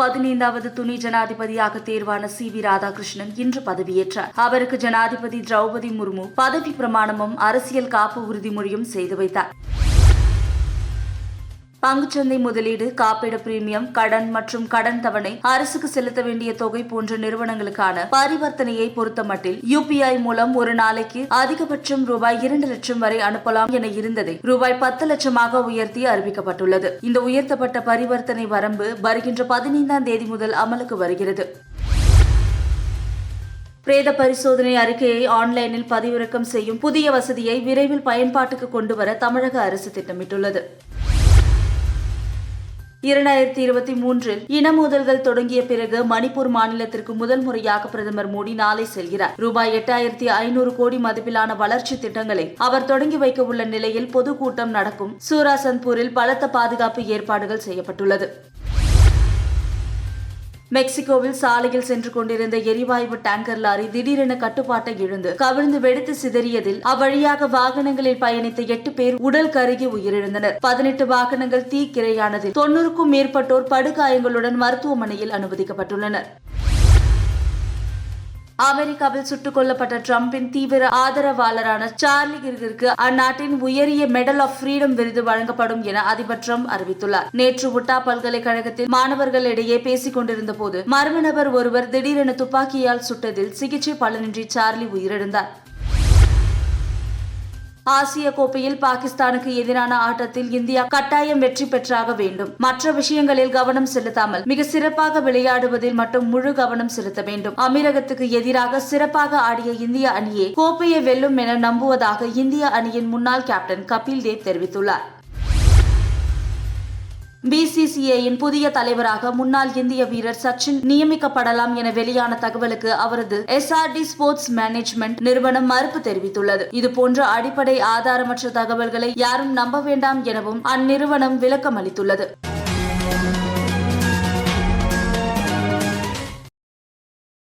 பதினைந்தாவது துணை ஜனாதிபதியாக தேர்வான சி வி ராதாகிருஷ்ணன் இன்று பதவியேற்றார். அவருக்கு ஜனாதிபதி திரௌபதி முர்மு பதவி பிரமாணமும் அரசியல் காப்பு உறுதிமொழியும் செய்து வைத்தார். பங்குச்சந்தை முதலீடு காப்பீடு பிரீமியம் கடன் மற்றும் கடன் தவணை அரசுக்கு செலுத்த வேண்டிய தொகை போன்ற நிறுவனங்களுக்கான பரிவர்த்தனையை பொறுத்தமட்டில் யுபிஐ மூலம் ஒரு நாளைக்கு அதிகபட்சம் ரூபாய் இரண்டு லட்சம் வரை அனுப்பலாம் என இருந்ததை ரூபாய் பத்து லட்சமாக உயர்த்தி அறிவிக்கப்பட்டுள்ளது. இந்த உயர்த்தப்பட்ட பரிவர்த்தனை வரம்பு வருகின்ற பதினைந்தாம் தேதி முதல் அமலுக்கு வருகிறது. பிரேத பரிசோதனை அறிக்கையை ஆன்லைனில் பதிவிறக்கம் செய்யும் புதிய வசதியை விரைவில் பயன்பாட்டுக்கு கொண்டுவர தமிழக அரசு திட்டமிட்டுள்ளது. இரண்டாயிரத்தி இருபத்தி மூன்றில் இன மோதல்கள் தொடங்கிய பிறகு மணிப்பூர் மாநிலத்திற்கு முதல் முறையாக பிரதமர் மோடி நாளை செல்கிறார். ரூபாய் எட்டாயிரத்தி ஐநூறு கோடி மதிப்பிலான வளர்ச்சி திட்டங்களை அவர் தொடங்கி வைக்க உள்ள நிலையில் பொதுக்கூட்டம் நடக்கும். சூராசன்பூரில் பலத்த பாதுகாப்பு ஏற்பாடுகள் செய்யப்பட்டுள்ளது. மெக்சிகோவில் சாலையில் சென்று கொண்டிருந்த எரிவாயு டேங்கர் லாரி திடீரென கட்டுப்பாட்டை இழந்து கவிழ்ந்து வெடித்து சிதறியதில் அவ்வழியாக வாகனங்களில் பயணித்த எட்டு பேர் உடல் கருகி உயிரிழந்தனர். பதினெட்டு வாகனங்கள் தீக்கிரையானதில் தொன்னூறுக்கும் மேற்பட்டோர் படுகாயங்களுடன் மருத்துவமனையில் அனுமதிக்கப்பட்டுள்ளனர். அமெரிக்காவில் சுட்டுக் கொல்லப்பட்ட டிரம்பின் தீவிர ஆதரவாளரான சார்லி கிர்கிற்கு அந்நாட்டின் உயரிய மெடல் ஆஃப் ஃப்ரீடம் விருது வழங்கப்படும் என அதிபர் ட்ரம்ப் அறிவித்துள்ளார். நேற்று உட்டா பல்கலைக்கழகத்தில் மாணவர்களிடையே பேசிக் கொண்டிருந்த போது மர்ம நபர் ஒருவர் திடீரென துப்பாக்கியால் சுட்டதில் சிகிச்சை பலனின்றி சார்லி உயிரிழந்தார். ஆசிய கோப்பையில் பாகிஸ்தானுக்கு எதிரான ஆட்டத்தில் இந்தியா கட்டாயம் வெற்றி பெற்றாக வேண்டும். மற்ற விஷயங்களில் கவனம் செலுத்தாமல் மிக சிறப்பாக விளையாடுவதில் மட்டும் முழு கவனம் செலுத்த வேண்டும். அமீரகத்துக்கு எதிராக சிறப்பாக ஆடிய இந்திய அணியே கோப்பையை வெல்லும் என நம்புவதாக இந்திய அணியின் முன்னாள் கேப்டன் கபில் தேவ் தெரிவித்துள்ளார். பிசிசிஐயின் புதிய தலைவராக முன்னாள் இந்திய வீரர் சச்சின் நியமிக்கப்படலாம் என வெளியான தகவலுக்கு அவரது எஸ்ஆர்டி ஸ்போர்ட்ஸ் மேனேஜ்மெண்ட் நிறுவனம் மறுப்பு தெரிவித்துள்ளது. இதுபோன்ற அடிப்படை ஆதாரமற்ற தகவல்களை யாரும் நம்ப வேண்டாம் எனவும் அந்நிறுவனம் விளக்கம் அளித்துள்ளது